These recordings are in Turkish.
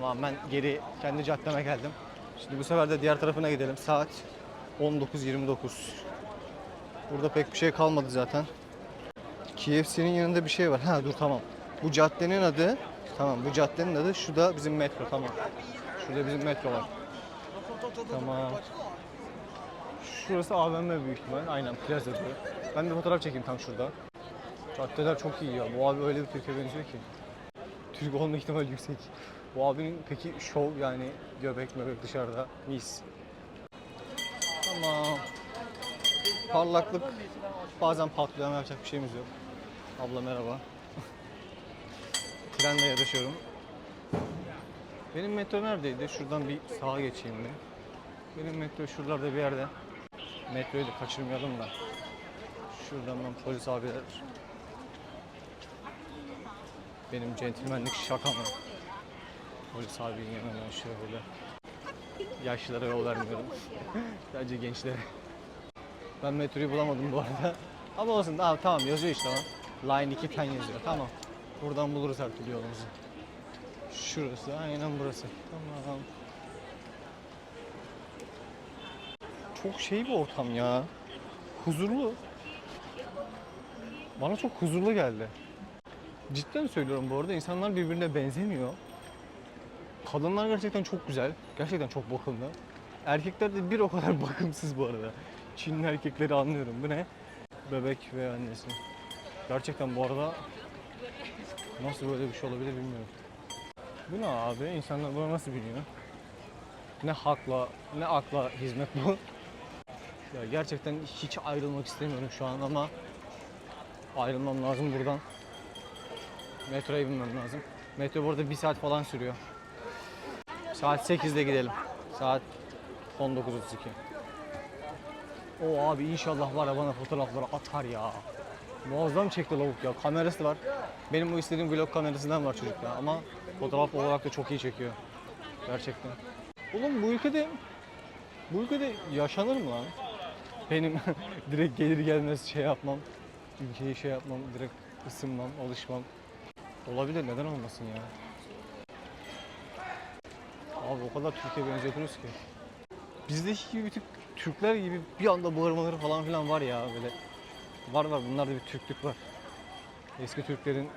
Tamam ben geri kendi caddeme geldim. Şimdi bu sefer de diğer tarafına gidelim. Saat 19.29. Burada pek bir şey kalmadı zaten. KFC'nin yanında bir şey var. Ha dur tamam. Bu caddenin adı tamam bu caddenin adı şu da bizim metro tamam. Şurada bizim metro var. Tamam. Şurası AVM büyük ihtimal. Aynen plaza diyor. Ben bir fotoğraf çekeyim tam şurada. Caddeler çok iyi ya. Bu abi öyle bir Türkiye benziyor ki. Türk olma ihtimali yüksek. Bu abinin peki şov yani göbek möbek dışarıda mis. Tamam. Parlaklık bazen patlıyor ama yapacak bir şeyimiz yok. Abla merhaba. Trenle yarışıyorum. Benim metro neredeydi? Şuradan bir sağa geçeyim mi? Benim metro şuralarda bir yerde. Metroyu da kaçırmayalım da. Şuradan ben polis abiler. Benim centilmenlik şaka mı? Polis abinin yanına şöyle. Yaşlılara yol vermiyorum. Sadece gençlere. Ben metroyu bulamadım bu arada. Ama olsun Aa, tamam yazıyor işte ama. Line 2 ten yazıyor. Tamam. Buradan buluruz her türlü yolumuzu. Şurası aynen burası. Tamam. Çok şey bir ortam ya. Huzurlu. Bana çok huzurlu geldi. Cidden söylüyorum bu arada insanlar birbirine benzemiyor. Kadınlar gerçekten çok güzel. Gerçekten çok bakımlı. Erkekler de bir o kadar bakımsız bu arada. Çinli erkekleri anlıyorum. Bu ne? Bebek ve annesi. Gerçekten bu arada nasıl böyle bir şey olabilir bilmiyorum. Bu ne abi? İnsanlar buna nasıl biniyor? Ne hakla, ne akla hizmet bu? Ya gerçekten hiç ayrılmak istemiyorum şu an ama ayrılmam lazım buradan. Metroya binmem lazım. Metro burada bir saat falan sürüyor. Saat 8'de gidelim. Saat 19.32. O abi inşallah var ya bana fotoğrafları atar ya. Muazzam çekti lavuk ya. Kamerası var. Benim bu istediğim vlog kamerasından var çocukta ama fotoğraf olarak da çok iyi çekiyor. Gerçekten. Oğlum bu ülkede bu ülkede yaşanır mı lan? Benim direkt gelir gelmez şey yapmam. Ülkeyi şey yapmam, direkt ısınmam, alışmam. Olabilir neden olmasın ya? Abi o kadar Türkiye benzetiyoruz ki. Bizdeki gibi bir tık Türkler gibi bir anda bağırmaları falan filan var ya böyle. Var var bunlarda bir Türklük var. Eski Türklerin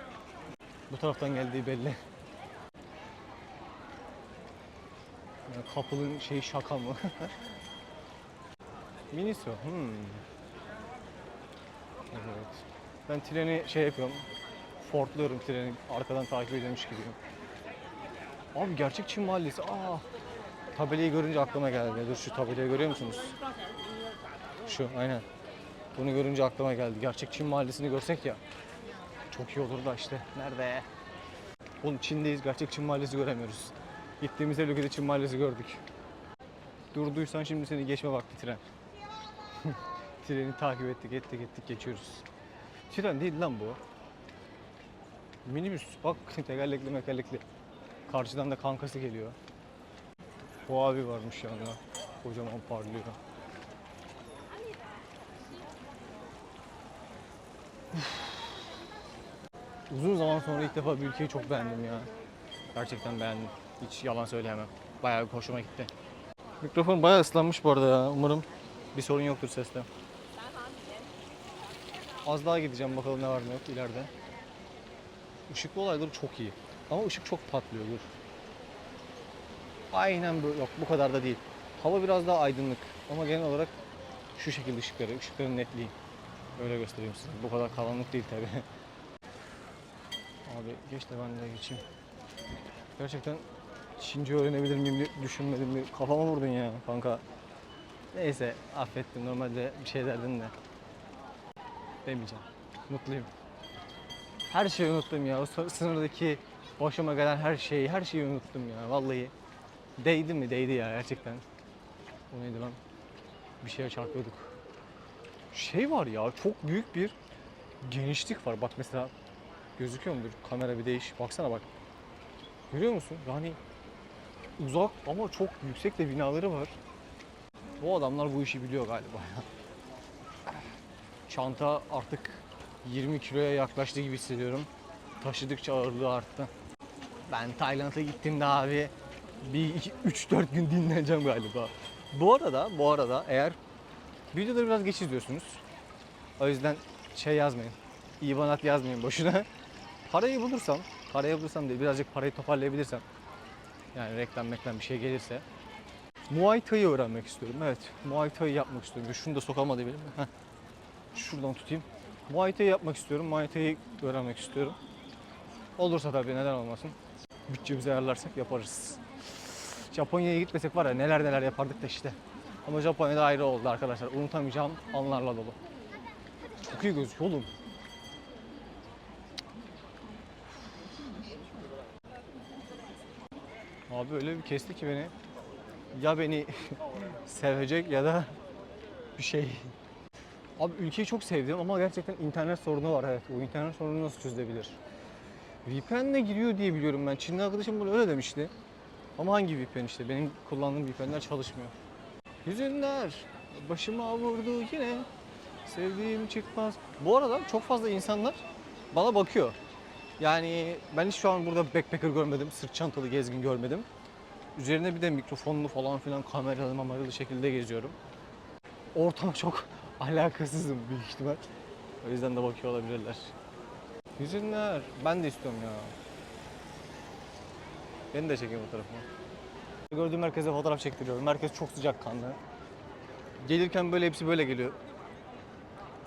bu taraftan geldiği belli. Ya kapılın şeyi şaka mı? Miniso. Hmm. Evet. Ben treni şey yapıyorum. Fortluyorum treni. Arkadan takip ediyormuş gibiyim. Abi gerçek Çin mahallesi. Aa. Tabelayı görünce aklıma geldi. Dur şu tabelayı görüyor musunuz? Şu aynen. Bunu görünce aklıma geldi. Gerçek Çin mahallesini görsek ya. Çok iyi olur da işte. Nerede? Oğlum Çin'deyiz. Gerçek Çin mahallesi göremiyoruz. Gittiğimiz her ülkede Çin mahallesi gördük. Durduysan şimdi seni geçme vakti tren. Treni takip ettik, ettik, ettik, geçiyoruz. Tren değil lan bu. Minibüs. Bak tekerlekli mekerlekli. Karşıdan da kankası geliyor. Bu abi varmış yanında. Kocaman parlıyor. Uzun zaman sonra ilk defa bir ülkeyi çok beğendim ya. Gerçekten beğendim. Hiç yalan söyleyemem. Bayağı bir hoşuma gitti. Mikrofon bayağı ıslanmış bu arada ya. Umarım bir sorun yoktur seste. Az daha gideceğim bakalım ne var ne yok ileride. Işıklı olayları çok iyi. Ama ışık çok patlıyor dur. Aynen böyle. Yok bu kadar da değil. Hava biraz daha aydınlık. Ama genel olarak şu şekilde ışıkları, ışıkların netliği. Öyle göstereyim size. Bu kadar karanlık değil tabi. Abi geç de ben de geçeyim. Gerçekten Çince öğrenebilir miyim diye düşünmedim. Bir kafama vurdun ya kanka. Neyse affettim. Normalde bir şey derdin de. Demeyeceğim. Mutluyum. Her şeyi unuttum ya. O sı- sınırdaki başıma gelen her şeyi, her şeyi unuttum ya. Vallahi değdi mi? Değdi ya gerçekten. O neydi lan? Bir şeye çarpıyorduk. Şey var ya, çok büyük bir genişlik var. Bak mesela gözüküyor mudur? Kamera bir değiş. Baksana bak. Görüyor musun? Yani uzak ama çok yüksek de binaları var. Bu adamlar bu işi biliyor galiba. Çanta artık 20 kiloya yaklaştı gibi hissediyorum. Taşıdıkça ağırlığı arttı. Ben Tayland'a gittim de abi bir 3-4 gün dinleneceğim galiba. Bu arada, bu arada eğer videoları biraz geç izliyorsunuz. O yüzden şey yazmayın. İbanat yazmayın boşuna. Parayı bulursam, parayı bulursam değil birazcık parayı toparlayabilirsem yani reklam reklam bir şey gelirse Muay Thai öğrenmek istiyorum. Evet, Muay Thai yapmak istiyorum. Şunu da sokamadı benim. Şuradan tutayım. Muay Thai yapmak istiyorum. Muay Thai öğrenmek istiyorum. Olursa tabii neden olmasın. Bütçemizi ayarlarsak yaparız. Japonya'ya gitmesek var ya neler neler yapardık da işte. Ama Japonya'da ayrı oldu arkadaşlar. Unutamayacağım anlarla dolu. Çok iyi gözüküyor oğlum. Abi öyle bir kesti ki beni. Ya beni sevecek ya da bir şey. Abi ülkeyi çok sevdim ama gerçekten internet sorunu var evet. O internet sorunu nasıl çözülebilir? VPN'le giriyor diye biliyorum ben. Çinli arkadaşım bunu öyle demişti. Ama hangi VPN işte? Benim kullandığım VPN'ler çalışmıyor. Hüzünler başıma vurdu yine. Sevdiğim çıkmaz. Bu arada çok fazla insanlar bana bakıyor. Yani ben hiç şu an burada backpacker görmedim. Sırt çantalı gezgin görmedim. Üzerine bir de mikrofonlu falan filan kameralı mamaralı şekilde geziyorum. Ortam çok alakasızım büyük ihtimal. O yüzden de bakıyor olabilirler. Hüzünler. Ben de istiyorum ya. Beni de çekin fotoğrafıma. Gördüğüm herkese fotoğraf çektiriyorum. Herkes çok sıcak kanlı. Gelirken böyle hepsi böyle geliyor.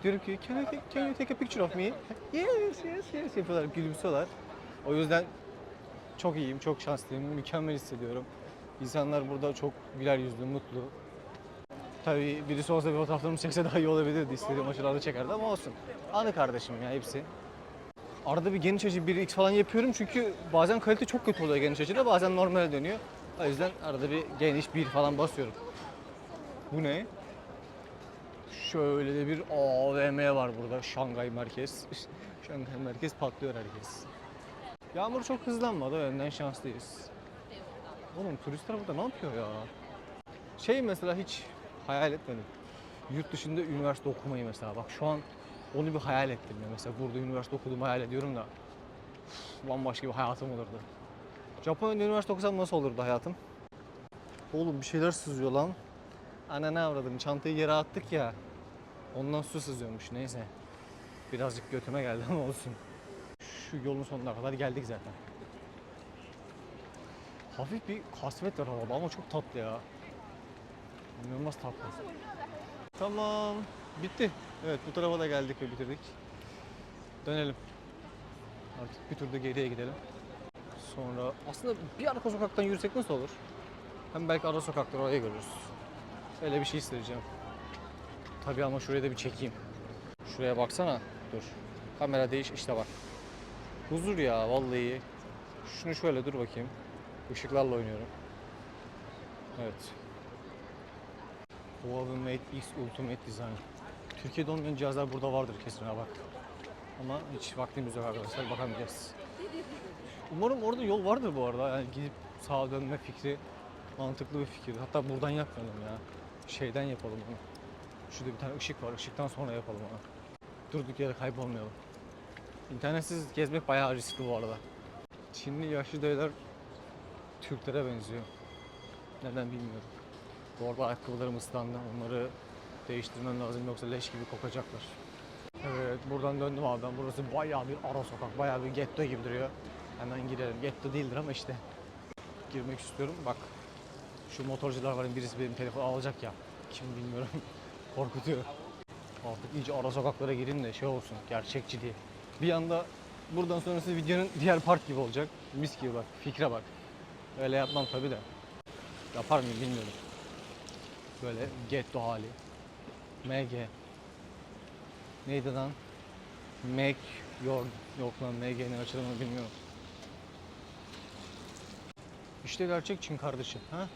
Diyorum ki can, I take, can you take a picture of me? Yes, yes, yes yapıyorlar, gülümsüyorlar. O yüzden çok iyiyim, çok şanslıyım, mükemmel hissediyorum. İnsanlar burada çok güler yüzlü, mutlu. Tabii birisi olsa bir fotoğraflarımı çekse daha iyi olabilirdi. İstediğim açılarda çekerdi ama olsun. Anı kardeşim ya hepsi. Arada bir geniş açı 1x falan yapıyorum çünkü bazen kalite çok kötü oluyor geniş açıda bazen normale dönüyor. O yüzden arada bir geniş bir falan basıyorum. Bu ne? Şöyle de bir AVM var burada. Şangay merkez. Şangay merkez patlıyor herkes. Yağmur çok hızlanmadı. O yönden şanslıyız. Oğlum turistler burada ne yapıyor ya? Şey mesela hiç hayal etmedim. Yurt dışında üniversite okumayı mesela. Bak şu an onu bir hayal ettim ya. Mesela burada üniversite okuduğumu hayal ediyorum da. üf, Bambaşka bir hayatım olurdu. Japonya'da üniversite okusam nasıl olurdu hayatım? Oğlum bir şeyler sızıyor lan. Ana ne avradım çantayı yere attık ya. Ondan su sızıyormuş neyse. Birazcık götüme geldi ama olsun. Şu yolun sonuna kadar geldik zaten. Hafif bir kasvet var havada ama çok tatlı ya. İnanılmaz tatlı. Tamam. Bitti. Evet bu tarafa da geldik ve bitirdik. Dönelim. Artık bir turda geriye gidelim. Sonra aslında bir arka sokaktan yürüsek nasıl olur? Hem belki ara sokakları oraya görürüz. Öyle bir şey isteyeceğim. Tabii ama şuraya da bir çekeyim. Şuraya baksana. Dur. Kamera değiş işte bak. Huzur ya vallahi. Şunu şöyle dur bakayım. Işıklarla oynuyorum. Evet. Huawei Mate X Ultimate Design. Türkiye'de olmayan cihazlar burada vardır kesin ha bak. Ama hiç vaktimiz yok arkadaşlar bakamayacağız. Umarım orada yol vardır bu arada. Yani gidip sağa dönme fikri mantıklı bir fikir. Hatta buradan yapmayalım ya. Şeyden yapalım onu. Şurada bir tane ışık var. Işıktan sonra yapalım onu. Durduk yere kaybolmayalım. İnternetsiz gezmek bayağı riskli bu arada. Çinli yaşlı dayılar Türklere benziyor. Neden bilmiyorum. Bu arada ayakkabılarım ıslandı. Onları değiştirmem lazım yoksa leş gibi kokacaklar. Evet buradan döndüm abi ben. Burası bayağı bir ara sokak. Bayağı bir getto gibi duruyor. Hemen girelim. Getto değildir ama işte. Girmek istiyorum. Bak şu motorcular var birisi benim telefonu alacak ya. Kim bilmiyorum. Korkutuyor. Artık iyice ara sokaklara girin de şey olsun. Gerçekçi diye. Bir anda buradan sonrası videonun diğer part gibi olacak. Mis gibi bak. Fikre bak. Öyle yapmam tabi de. Yapar mıyım bilmiyorum. Böyle getto hali. MG. Neydi lan? Make your yok lan MG'nin açılımını bilmiyorum. İşte gerçek Çin kardeşi. Ha?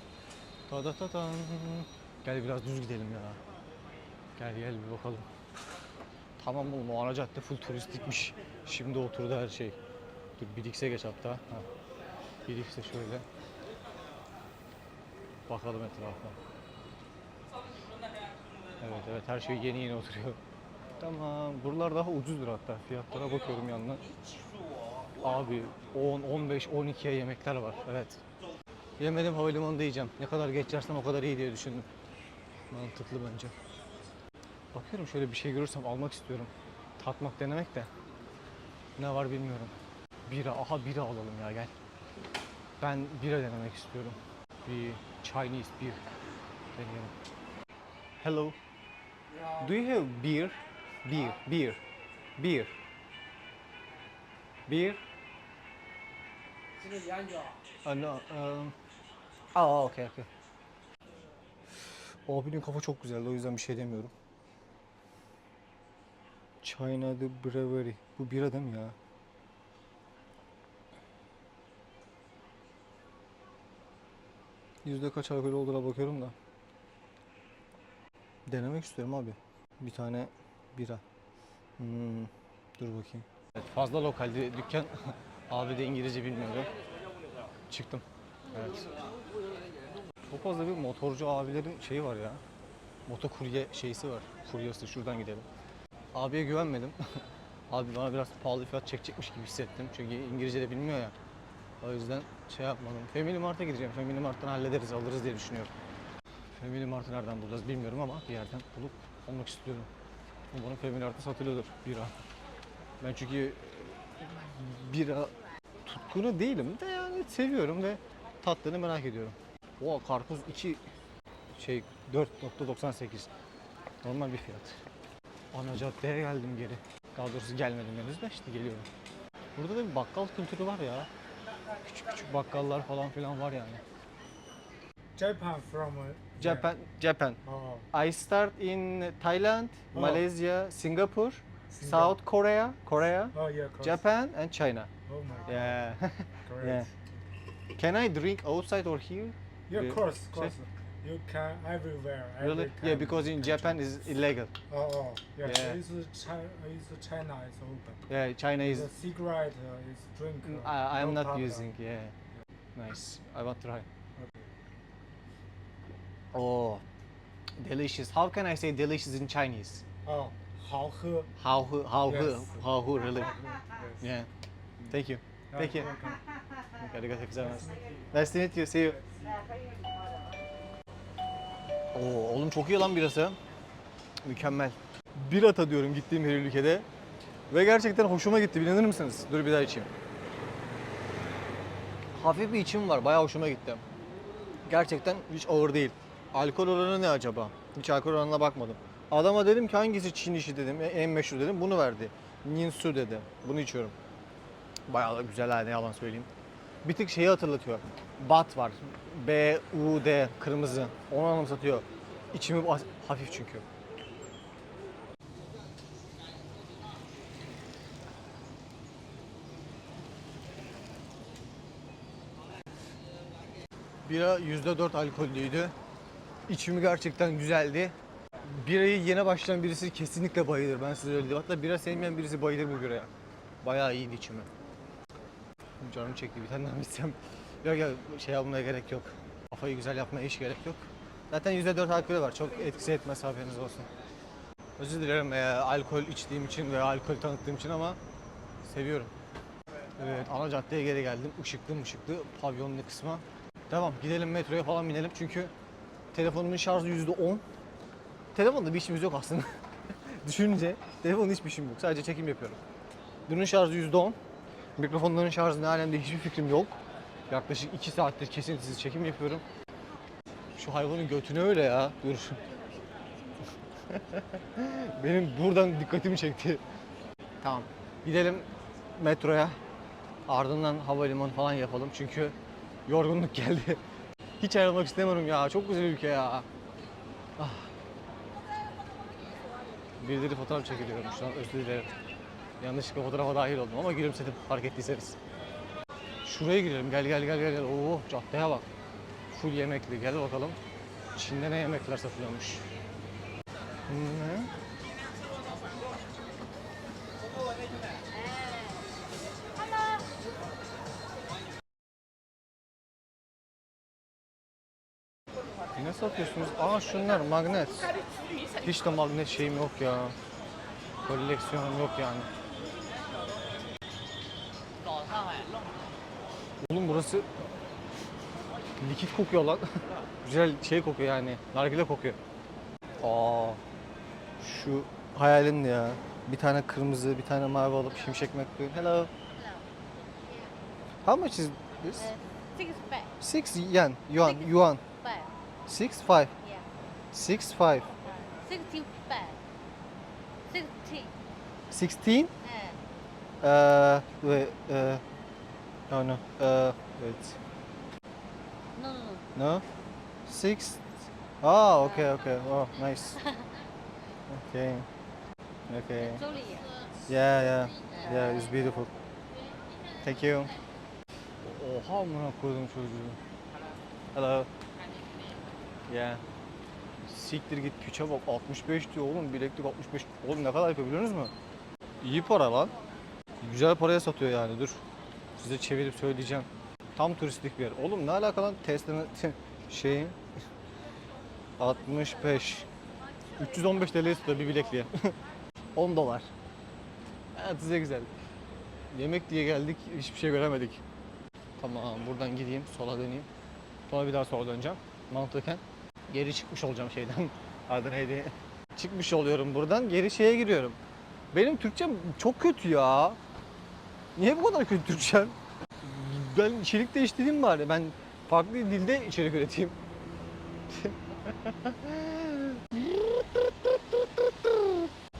Ta da ta tan. Gel biraz düz gidelim ya. Gel gel bir bakalım. Tamam oğlum o ana cadde full turistikmiş. Şimdi oturdu her şey. Dur bir X'e geç hatta. Ha. Bir X'e şöyle. Bakalım etrafa. Evet evet her şey yeni yeni oturuyor. Tamam. Buralar daha ucuzdur hatta. Fiyatlara bakıyorum yanına. Abi 10, 15, 12'ye yemekler var. Evet. Yemedim havalimanında yiyeceğim. Ne kadar geç yersem o kadar iyi diye düşündüm. Mantıklı bence. Bakıyorum şöyle bir şey görürsem almak istiyorum. Tatmak denemek de. Ne var bilmiyorum. Bira. Aha bira alalım ya gel. Ben bira denemek istiyorum. Bir Chinese beer deneyelim. Hello. Do you have beer? Beer, beer, beer. Beer? Uh, no. Um. Aa, okay, okay. Oh, Abinin kafa çok güzeldi o yüzden bir şey demiyorum. China the Brewery. Bu bira değil mi ya? Yüzde kaç alkol olduğuna bakıyorum da. Denemek istiyorum abi. Bir tane bira. Hmm, dur bakayım. Evet, fazla lokaldi dükkan. abi de İngilizce bilmiyordu. Çıktım. Evet. Çok fazla bir motorcu abilerin şeyi var ya. Motokurye şeysi var. Furyası şuradan gidelim. Abiye güvenmedim. Abi bana biraz pahalı fiyat çekecekmiş gibi hissettim. Çünkü İngilizce de bilmiyor ya. O yüzden şey yapmadım. Family Mart'a gideceğim. Family Mart'tan hallederiz, alırız diye düşünüyorum. Family Mart'ı nereden bulacağız bilmiyorum ama bir yerden bulup almak istiyorum. Umarım Family Mart'ta satılıyordur bira. Ben çünkü bira tutkunu değilim de yani seviyorum ve tatlını merak ediyorum. O karpuz 2 şey 4.98 normal bir fiyat. Ana caddeye geldim geri. Daha doğrusu gelmedim henüz de işte geliyorum. Burada da bir bakkal kültürü var ya. Küçük küçük bakkallar falan filan var yani. Japan from Japan, Japan. Oh, I start in Thailand, Oh. Malaysia, Singapore, Singapore. South Korea, Korea, Oh yeah, course. Japan and China. Oh my god. Yeah. Great. yeah. Can I drink outside or here? Yeah, Yeah. of course, of course. You can everywhere. Really? every Yeah, because in Japan is illegal. Oh, oh yeah. Yeah. It's China. It's China. It's open. Yeah, China is. the cigarette uh, is drink. uh, I, I'm no not using. Yeah. Nice. I want to try. Okay. Oh, delicious. How can I say delicious in Chinese? Oh, 好喝. How hu, how hu, Yes. how hu really? Yes. Yeah. Thank you. Oh, Thank you. welcome. Arigatou gozaimasu. Nice to meet you. See you. Oo, oğlum çok iyi lan birası. Mükemmel. Bira tadıyorum gittiğim her ülkede. Ve gerçekten hoşuma gitti. İnanır mısınız? Dur bir daha içeyim. Hafif bir içim var. Bayağı hoşuma gitti. Gerçekten hiç ağır değil. Alkol oranı ne acaba? Hiç alkol oranına bakmadım. Adama dedim ki hangisi Çin işi dedim. en meşhur dedim. Bunu verdi. Ninsu dedi. Bunu içiyorum. Bayağı da güzel ha ne yalan söyleyeyim. Bir tık şeyi hatırlatıyor. Bat var. B, U, D kırmızı. Onu anımsatıyor. İçimi hafif çünkü. Bira %4 alkollüydü. İçimi gerçekten güzeldi. Birayı yeni başlayan birisi kesinlikle bayılır. Ben size öyle diyeyim. Hatta bira sevmeyen birisi bayılır bu biraya. Bayağı iyiydi içimi. Canım çekti bir tane daha içsem? Yok yok şey almaya gerek yok. Kafayı güzel yapmaya hiç gerek yok. Zaten %4 alkolü var. Çok etkisi etmez haberiniz olsun. Özür dilerim e, alkol içtiğim için ve alkol tanıttığım için ama seviyorum. Evet ana caddeye geri geldim. Işıklı ışıklı pavyonlu kısma. Devam gidelim metroya falan binelim çünkü telefonumun şarjı %10. Telefonda bir işimiz yok aslında. Düşününce telefonda hiçbir işim yok. Sadece çekim yapıyorum. Bunun şarjı %10. Mikrofonların şarjı ne alemde hiçbir fikrim yok. Yaklaşık 2 saattir kesintisiz çekim yapıyorum. Şu hayvanın götüne öyle ya. Dur. Benim buradan dikkatimi çekti. Tamam. Gidelim metroya. Ardından havalimanı falan yapalım çünkü yorgunluk geldi. Hiç ayrılmak istemiyorum ya. Çok güzel ülke ya. Ah. Birileri fotoğraf çekiliyorum şu an özür dilerim. Yanlışlıkla fotoğrafa dahil oldum ama gülümsedim fark ettiyseniz. Şuraya girelim gel gel gel gel gel. Oo caddeye bak. Full yemekli gel bakalım. Çin'de ne yemekler satılıyormuş. Ne? Ne satıyorsunuz? Aa şunlar magnet. Hiç de magnet şeyim yok ya. Koleksiyonum yok yani. Oğlum burası likit kokuyor lan. Güzel şey kokuyor yani. Nargile kokuyor. Aa, şu hayalimdi ya. Bir tane kırmızı, bir tane mavi alıp şimşek McQueen. Hello. How much is this? Six yen, yuan, yuan. Back. Six five. Yeah. Six five. Sixty back. Sixty. Sixteen? Uh, Uh, wait, uh, no, no, uh, wait. no, no, no. No? Six? Oh, okay, okay. Oh, nice. Okay. Okay. Sorry. Yeah, yeah. Yeah, it's beautiful. Thank you. Oha amına koydum çocuğu. Hello. Yeah. Siktir git piçe bak 65 diyor oğlum bileklik 65. Oğlum ne kadar yapıyor biliyor musunuz mu? İyi para lan. Güzel paraya satıyor yani dur. Size çevirip söyleyeceğim. Tam turistik bir yer. Oğlum ne alaka lan Tesla'nın şeyin 65 315 TL tutuyor bir bilekliğe. 10 dolar. Evet size güzel. Yemek diye geldik hiçbir şey göremedik. Tamam buradan gideyim sola döneyim. Sonra bir daha sola döneceğim. Mantıken geri çıkmış olacağım şeyden. Adı neydi? Çıkmış oluyorum buradan geri şeye giriyorum. Benim Türkçem çok kötü ya. Niye bu kadar kötü Türkçem? Ben içerik değiştireyim bari. Ben farklı dilde içerik üreteyim.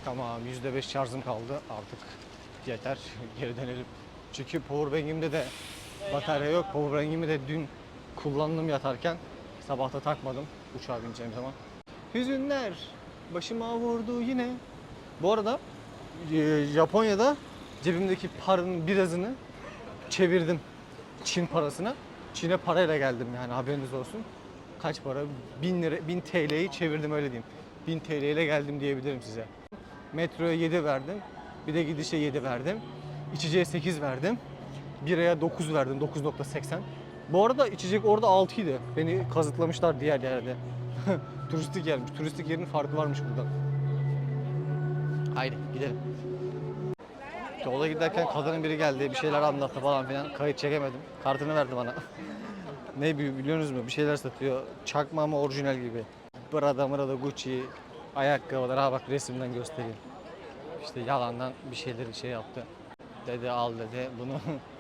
Tamam %5 şarjım kaldı artık yeter geri dönelim. Çünkü powerbank'imde de batarya yok. Powerbank'imi de dün kullandım yatarken sabahta takmadım uçağa bineceğim zaman. Hüzünler başıma vurdu yine. Bu arada e, Japonya'da cebimdeki paranın birazını çevirdim Çin parasına. Çin'e parayla geldim yani haberiniz olsun. Kaç para? 1000 lira, 1000 TL'yi çevirdim öyle diyeyim. 1000 TL ile geldim diyebilirim size. Metroya 7 verdim. Bir de gidişe 7 verdim. İçeceğe 8 verdim. Biraya 9 verdim. 9.80. Bu arada içecek orada 6 idi. Beni kazıklamışlar diğer yerde. Turistik yermiş. Turistik yerin farkı varmış burada. Haydi gidelim. Yola giderken kadının biri geldi. Bir şeyler anlattı falan filan. Kayıt çekemedim. Kartını verdi bana. ne bi- biliyorsunuz mu? Bir şeyler satıyor. Çakma ama orijinal gibi. Prada, Mırada, Gucci, ayakkabılar. Ha bak resimden göstereyim. İşte yalandan bir şeyleri şey yaptı. Dedi al dedi bunu.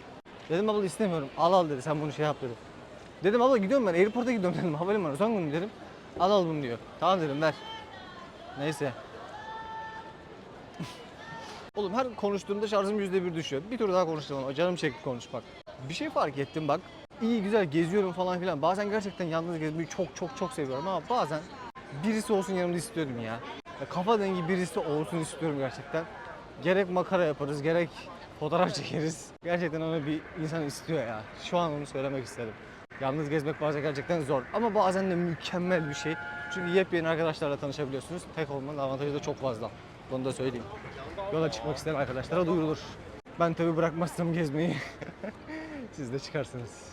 dedim abla istemiyorum. Al al dedi sen bunu şey yap dedi. Dedim abla gidiyorum ben airport'a gidiyorum dedim. Havalimanı son günü dedim. Al al bunu diyor. Tamam dedim ver. Neyse. Oğlum her konuştuğumda şarjım yüzde bir düşüyor. Bir tur daha konuşacağım ama canım çekti konuşmak. Bir şey fark ettim bak. İyi güzel geziyorum falan filan. Bazen gerçekten yalnız gezmeyi çok çok çok seviyorum ama bazen birisi olsun yanımda istiyorum ya. ya kafa dengi birisi olsun istiyorum gerçekten. Gerek makara yaparız, gerek fotoğraf çekeriz. Gerçekten onu bir insan istiyor ya. Şu an onu söylemek istedim. Yalnız gezmek bazen gerçekten zor ama bazen de mükemmel bir şey. Çünkü yepyeni arkadaşlarla tanışabiliyorsunuz. Tek olmanın avantajı da çok fazla. Bunu da söyleyeyim. Yola çıkmak isteyen arkadaşlara duyurulur. Ben tabi bırakmazsam gezmeyi. Siz de çıkarsınız.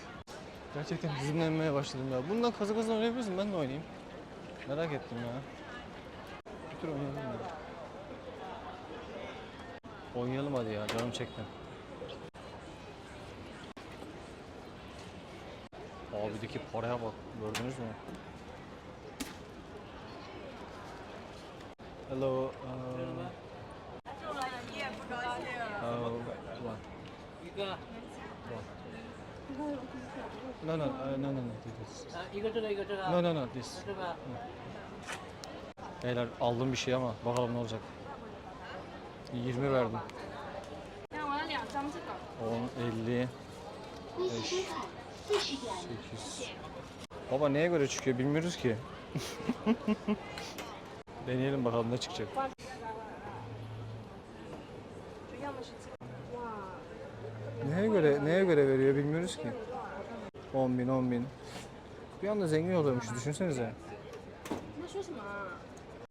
Gerçekten hüzünlenmeye başladım ya. Bundan kazı kazan oynayabilirsin ben de oynayayım. Merak ettim ya. Bir tur oynayalım ya. Oynayalım hadi ya canım çekti. Abideki paraya bak gördünüz mü? Hello. Um, uh, one. One. No no uh, no no no this. No no no this. Beyler aldım bir şey ama bakalım ne olacak. 20 verdim. 10, 50, 5, 8. Baba neye göre çıkıyor bilmiyoruz ki. Deneyelim bakalım ne çıkacak. Neye göre neye göre veriyor bilmiyoruz ki. 10 bin 10 bin. Bir anda zengin oluyormuş düşünsenize.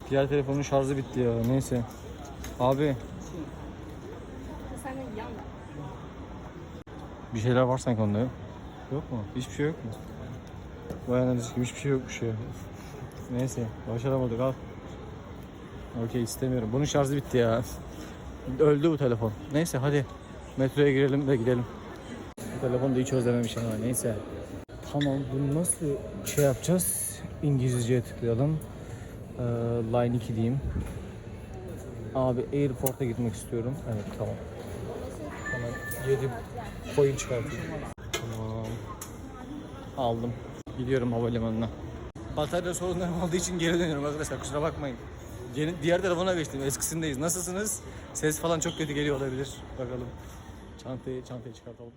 Diğer telefonun şarjı bitti ya neyse. Abi bir şeyler var sanki onda yok. Yok mu? Hiçbir şey yok mu? Vay anasını hiçbir şey yokmuş ya. Neyse başaramadık al. Okey istemiyorum. Bunun şarjı bitti ya. Öldü bu telefon. Neyse hadi metroya girelim ve gidelim. Telefonu da hiç özlememişim ama neyse. Tamam bunu nasıl şey yapacağız? İngilizceye tıklayalım. Ee, line 2 diyeyim. Abi airport'a gitmek istiyorum. Evet tamam. Hemen 7 coin çıkartayım. Tamam. Aldım. Gidiyorum havalimanına. Batarya sorunlarım olduğu için geri dönüyorum arkadaşlar kusura bakmayın. Yeni, diğer telefona geçtim eskisindeyiz. Nasılsınız? Ses falan çok kötü geliyor olabilir. Bakalım. Çantayı, çantayı çıkartalım.